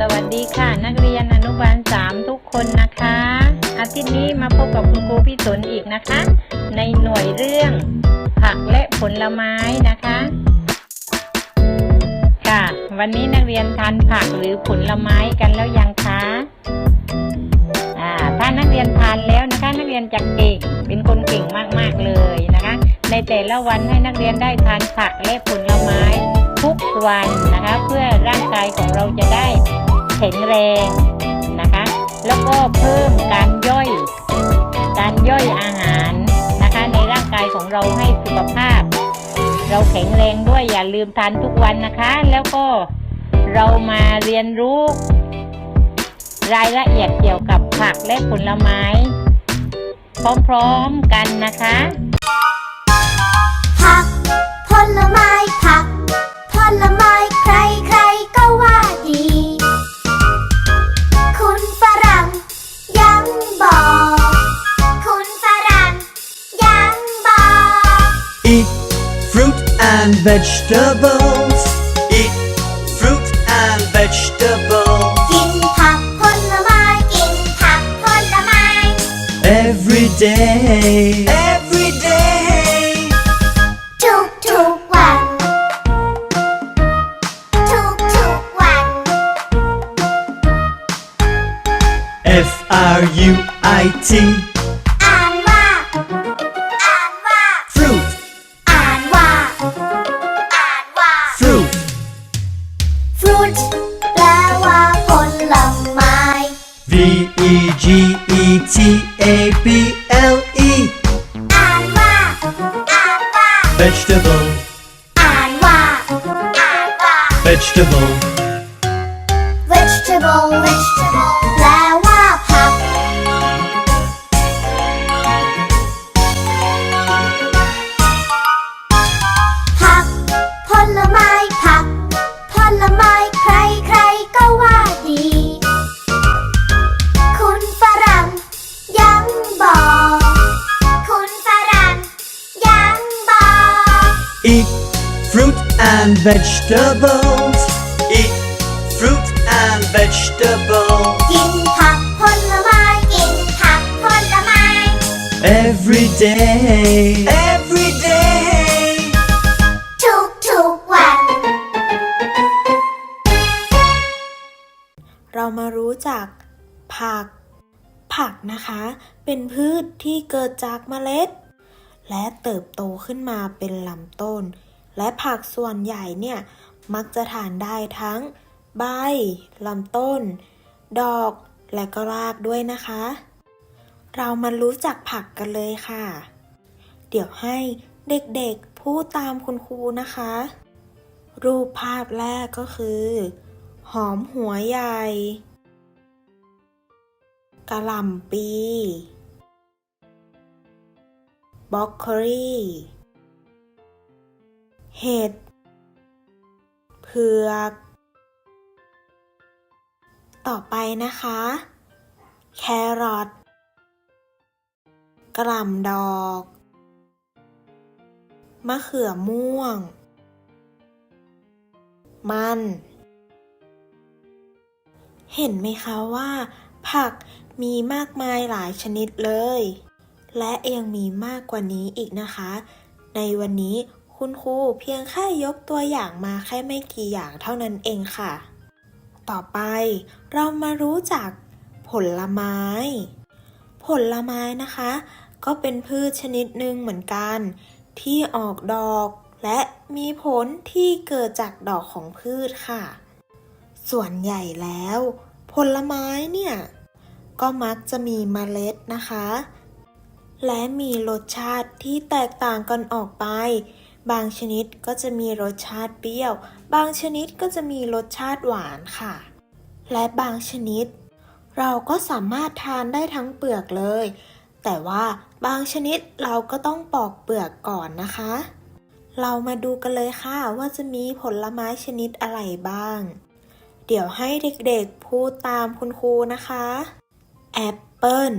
สวัสดีค่ะ นักเรียนอนุบาลสามทุกคนนะคะ อาทิตย์นี้มาพบกับคุณครูพี่สนอีกนะคะ ในหน่วยเรื่อง ผักและผลไม้นะคะ ค่ะ วันนี้นักเรียนทานผักหรือผลไม้กันแล้วยังคะอ่าถ้านักเรียนทานแล้วนะคะ นักเรียนจะเก่งเป็นคนเก่งมากๆเลยนะคะ ในแต่ละวันให้นักเรียนได้ทานผักและผลไม้ทุกวันนะคะ เพื่อร่างกายของเราจะได้ แข็งแรงนะคะ แล้วก็เพิ่มการย่อย การย่อยอาหารนะคะ ในร่างกายของเราให้สุขภาพ เราแข็งแรงด้วยอย่าลืมทานทุกวันนะคะ แล้วก็เรามาเรียนรู้ รายละเอียดเกี่ยวกับผักและผลไม้ พร้อมๆกันนะคะ vegetables. Eat fruit and vegetables. กินผักผลไม้กินผักผลไม้ Every day. Every day. ทุกทุกๆวัน ทุกทุกๆวัน F R U I T. fruit แปลว่าผลไม้ V E G E T A B L E. อ่านว่า อ่านว่า Vegetable. อ่านว่า อ่านว่า Vegetable. vegetable vegetable Eat fruit and vegetables. Eat fruit and vegetables. กินผักผลไม้กินผักผลไม้ Every day. Every day. ทุกทุกๆวัน เรามารู้จักผัก ผักนะคะ เป็นพืชที่เกิดจากเมล็ด และเติบโตขึ้นมาเป็นลำต้น และผักส่วนใหญ่เนี่ยมักจะทานได้ทั้งใบลำต้น ดอกและก็รากด้วยนะคะ เรามารู้จักผักกันเลยค่ะ เดี๋ยวให้เด็กๆพูดตามคุณครูนะคะ รูปภาพแรกก็คือ หอมหัวใหญ่กะหล่ำปี บล็อกโคลีเห็ด เผือก ต่อไปนะคะ แครอทกระหล่ำดอก มะเขือม่วง มัน เห็นไหมคะว่า ผักมีมากมายหลายชนิดเลย และยังมีมากกว่านี้อีกนะคะ ในวันนี้คุณครูเพียงแค่ยกตัวอย่างมาแค่ไม่กี่อย่างเท่านั้นเองค่ะ ต่อไปเรามารู้จักผลไม้ ผลไม้นะคะ ก็เป็นพืชชนิดหนึ่งเหมือนกัน ที่ออกดอกและมีผลที่เกิดจากดอกของพืชค่ะ ส่วนใหญ่แล้ว ผลไม้เนี่ย ก็มักจะมีเมล็ดนะคะ และมีรสชาติที่แตกต่างกันออกไป บางชนิดก็จะมีรสชาติเปรี้ยว บางชนิดก็จะมีรสชาติหวานค่ะ และบางชนิด เราก็สามารถทานได้ทั้งเปลือกเลย แต่ว่าบางชนิดเราก็ต้องปอกเปลือกก่อนนะคะ เรามาดูกันเลยค่ะว่าจะมีผลไม้ชนิดอะไรบ้าง เดี๋ยวให้เด็กๆพูดตามคุณครูนะคะ แอปเปิ้ล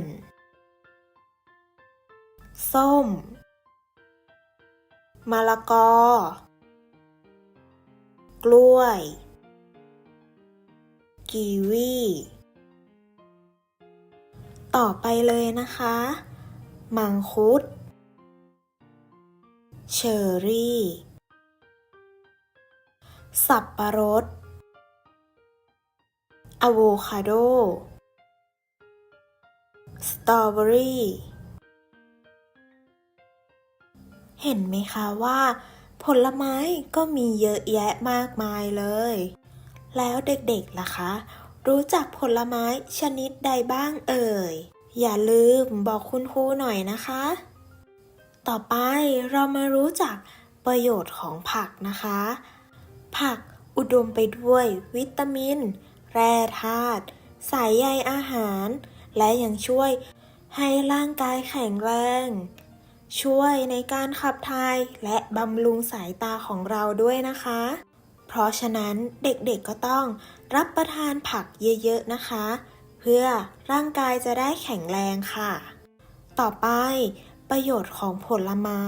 ส้ม มะละกอ กล้วย กีวี ต่อไปเลยนะคะ มังคุด เชอร์รี่ สับปะรดอะโวคาโด สตรอเบอรี่ เห็นไหมคะว่า ผลไม้ก็มีเยอะแยะมากมายเลย แล้วเด็กๆล่ะคะ รู้จักผลไม้ชนิดใดบ้างเอ่ย อย่าลืมบอกคุณครูหน่อยนะคะ ต่อไปเรามารู้จักประโยชน์ของผักนะคะ ผักอุดมไปด้วยวิตามิน แร่ธาตุสายใยอาหาร และยังช่วยให้ร่างกายแข็งแรง ช่วยในการขับถ่ายและบำรุงสายตาของเราด้วยนะคะ เพราะฉะนั้นเด็กๆก็ต้องรับประทานผักเยอะๆนะคะ เพื่อร่างกายจะได้แข็งแรงค่ะ ต่อไปประโยชน์ของผลไม้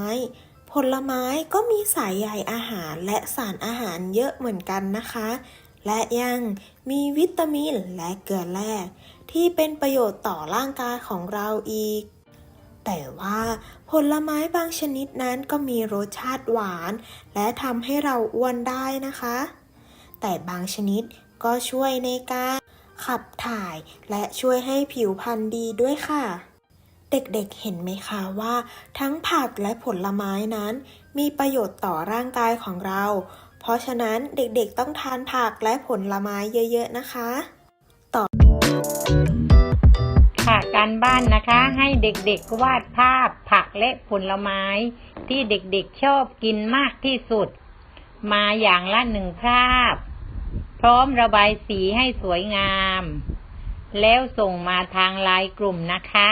ผลไม้ก็มีสายใยอาหารและสารอาหารเยอะเหมือนกันนะคะ และยังมีวิตามินและเกลือแร่ที่เป็นประโยชน์ต่อร่างกายของเราอีก แต่ว่าผลไม้บางชนิดนั้นก็มีรสชาติหวาน และทำให้เราอ้วนได้นะคะ แต่บางชนิดก็ช่วยในการขับถ่ายและช่วยให้ผิวพรรณดีด้วยค่ะ เด็กๆเห็นไหมคะว่า ทั้งผักและผลไม้นั้น มีประโยชน์ต่อร่างกายของเรา เพราะฉะนั้นเด็กๆต้องทานผักและผลไม้เยอะ ๆ นะคะค่ะ การบ้านนะคะ ให้เด็กๆวาดภาพผักและผลไม้ ที่เด็กๆชอบกินมากที่สุด มาอย่างละหนึ่งภาพ พร้อมระบายสีให้สวยงาม แล้วส่งมาทางไลน์กลุ่มนะคะ